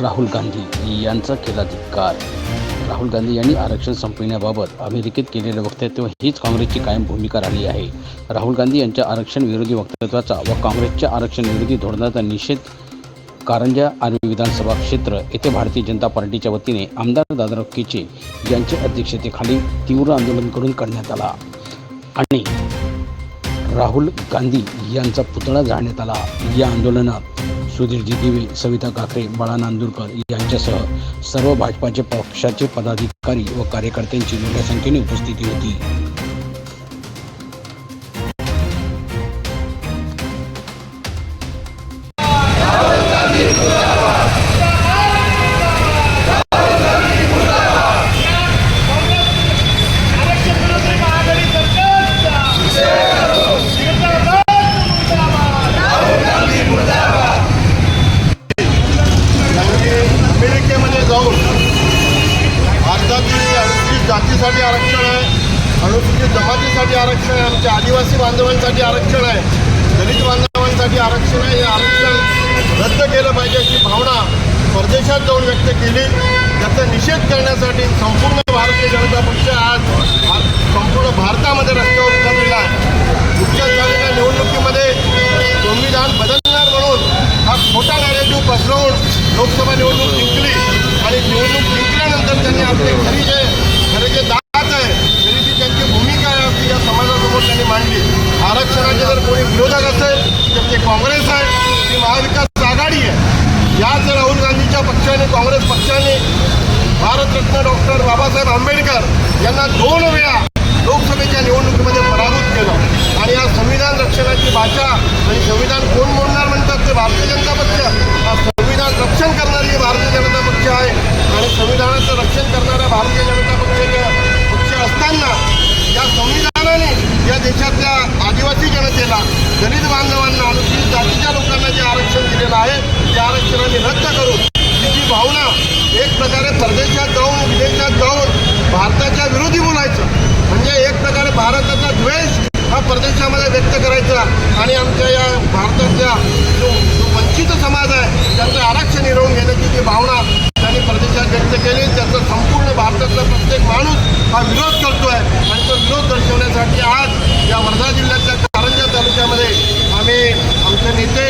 राहुल गांधी यांचा केला धिक्कार. राहुल गांधी यांनी आरक्षण संपविण्याबाबत अमेरिकेत केलेलं वक्तव्य हीच काँग्रेसची कायम भूमिका राहिली आहे. राहुल गांधी यांच्या आरक्षण विरोधी वक्तव्याचा व काँग्रेसच्या आरक्षण विरोधी धोरणाचा निषेध कारंजा आर्वी विधानसभा क्षेत्र येथे भारतीय जनता पार्टीच्या वतीने आमदार दादाराव केचे यांच्या अध्यक्षतेखाली तीव्र आंदोलन करून करण्यात आला. आणि राहुल गांधी यांचा पुतळा जाळण्यात आला. या आंदोलनात सुधीरजी दिवे सविता काकरे बाळा नांदुरकर यांच्यासह सर्व भाजपाचे पक्षाचे पदाधिकारी व कार्यकर्त्यांची मोठ्या संख्येने उपस्थिती होती. अनुसूचित आरक्षण आहे. अनुसूचित जमातीसाठी आरक्षण आहे. आमच्या आदिवासी बांधवांसाठी आरक्षण आहे. दलित बांधवांसाठी आरक्षण आहे. हे आरक्षण रद्द केलं पाहिजे अशी भावना परदेशात जाऊन व्यक्त केली. त्याचा निषेध करण्यासाठी संपूर्ण भारतीय जनता पक्ष आज संपूर्ण भारतामध्ये रस्त्यावर उतरलेला आहे. नुकत्याच झालेल्या निवडणुकीमध्ये संविधान बदलणार म्हणून हा खोटा नॅरेटिव्ह पसरवून लोकसभा निवडणूक जिंकली आणि निवडणूक जिंकल्यानंतर त्यांनी आपले घरी जे खरे जे दात आहे खरी जी त्यांची भूमिका आहे ती या समाजासमोर त्यांनी मांडली आरक्षणाचे जर कोणी विरोधक असेल तर ते काँग्रेस आहे. ती महाविकास आघाडी आहे. याच राहुल गांधीच्या पक्षाने काँग्रेस पक्षाने भारतरत्न डॉक्टर बाबासाहेब आंबेडकर यांना दोन वेळा लोकसभेच्या निवडणुकीमध्ये पराभूत केलं. आणि या संविधान रक्षणाची भाषा आणि संविधान कोण मोडणार म्हणतात ते भारतीय जनता पक्ष हा संविधान रक्षण करणारी ही भारतीय जनता पक्ष आहे आणि संविधानाचं रक्षण करणारा भारतीय जनता पक्षाच्या पक्ष असताना या संविधानाने या देशातल्या आदिवासी दलित बांधवांना अनुसूचित जातीच्या लोकांना जे आरक्षण दिलेलं आहे त्या आरक्षणाने रद्द करून तिची भावना एक प्रकारे परदेशात जाऊन विदेशात जाऊन भारताच्या विरोधी बोलायचं. म्हणजे एक प्रकारे भारताचा द्वेष हा परदेशामध्ये व्यक्त करायचा आणि आमच्या या भारतातल्या जो जो वंचित समाज आहे त्यांचं आरक्षण हिरवून घेण्याची जी भावना त्यांनी परदेशात व्यक्त केली त्याचा संपूर्ण भारतातला प्रत्येक माणूस हा विरोध करतोय आणि तो विरोध दर्शवण्यासाठी आज या वर्धा जिल्ह्यातल्या कारंजा तालुक्यामध्ये आम्ही आमचे नेते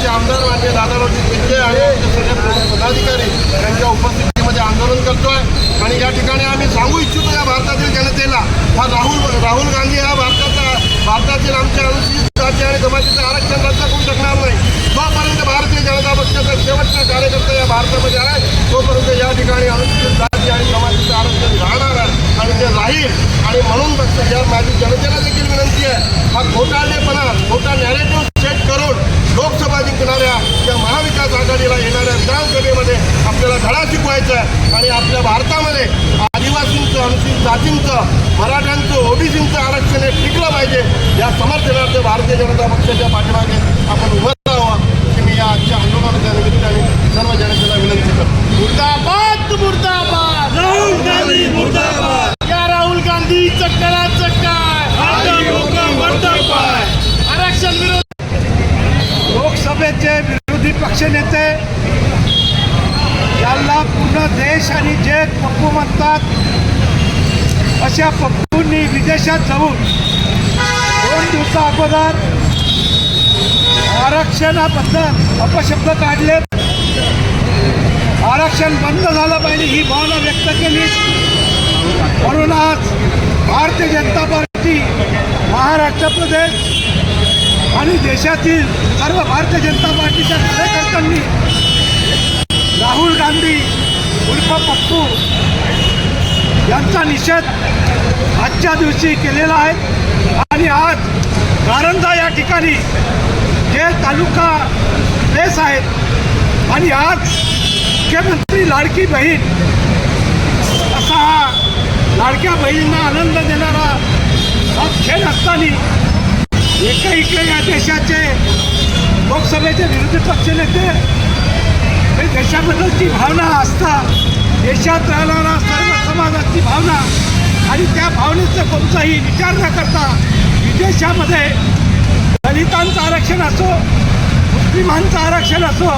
आमचे आमदार मान्य दादारावजी पेटे आणि आमचे सगळे पदाधिकारी यांच्या उपस्थितीमध्ये आंदोलन करतोय. आणि या ठिकाणी आम्ही सांगू इच्छितो या भारतातील जनतेला हा राहुल राहुल गांधी हा भारताचा भारतातील आमच्या अनुसूचित आणि जमातीचं आरक्षण रद्द करू शकणार नाही. जोपर्यंत भारतीय जनता पक्षाचा शेवटचा कार्यकर्ता या भारतामध्ये आहे तोपर्यंत या ठिकाणी अनुसूचित जाती आणि जमातीचं आरक्षण राहणार आहे आणि ते राहील आणि म्हणून फक्त या माझी जनतेला देखील विनंती आहे हा खोटारडेपणा खोटा नॅरेटिव्ह सेट करून लोकसभा जिंकणाऱ्या या महाविकास आघाडीला येणाऱ्या विधानसभेमध्ये आपल्याला धडा शिकवायचा आहे. आणि आपल्या भारतामध्ये आदिवासींचं अनुसूचित जातींचं मराठ्यांचं ओबीसींचं आरक्षण हे टिकलं पाहिजे. या समर्थनार्थ भारतीय जनता पक्षाच्या पाठीमागे आपण उभं राहावं की मी या आजच्या आंदोलनाच्या निमित्ताने सर्व जनतेला विनंती करतो. मुर्दाबाद मुर्दाबाद! राहुल गांधी मुर्दाबाद! या राहुल गांधी चक्करा चक्कर आरक्षण विरोध लोकसभेचे विरोधी पक्षनेते याला पूर्ण देश आणि जग पप्पू म्हणतात अशा पप्पूंनी विदेशात जाऊन दोन दिवसा अगोदर आरक्षणाबद्दल अपशब्द काढले. आरक्षण बंद झालं पाहिजे ही भावना व्यक्त केली. म्हणून आज भारतीय जनता पार्टी महाराष्ट्र प्रदेश आणि देशातील सर्व भारतीय जनता पार्टीच्या कार्यकर्त्यांनी राहुल गांधी उर्फ पप्पू यांचा निषेध आजच्या दिवशी केलेला आहे. आणि आज कारंजा या ठिकाणी जे तालुका प्लेस आहेत आणि आज मुख्यमंत्री लाडकी बहीण असा हा लाडक्या बहिणींना आनंद देणारा हा खेळ असताना एका इकडे या देशाचे लोकसभेचे विरोधी पक्षनेते देशाबद्दलची भावना असता देशात राहणारा सर्व समाजाची भावना आणि त्या भावनेचा कोणताही विचार न करता विदेशामध्ये दलितांचं आरक्षण असो मुस्लिमांचं आरक्षण असो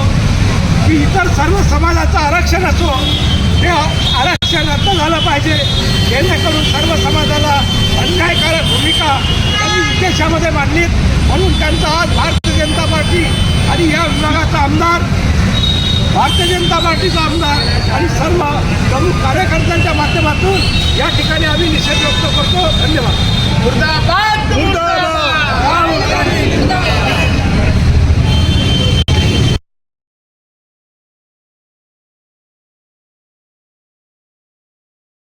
की इतर सर्व समाजाचं आरक्षण असो ते आरक्षण रद्द झालं पाहिजे. जेणेकरून सर्व समाजाला अन्यायकारक भूमिका त्यांनी विदेशामध्ये मांडलीत. म्हणून त्यांचा आज भारतीय जनता पार्टी आणि या विभागाचा आमदार भारतीय जनता पार्टीचा आमदार आणि सर्व प्रमुख कार्यकर्त्यांच्या माध्यमातून या ठिकाणी आम्ही निषेध व्यक्त करतो. धन्यवाद. मुर्दाबाद!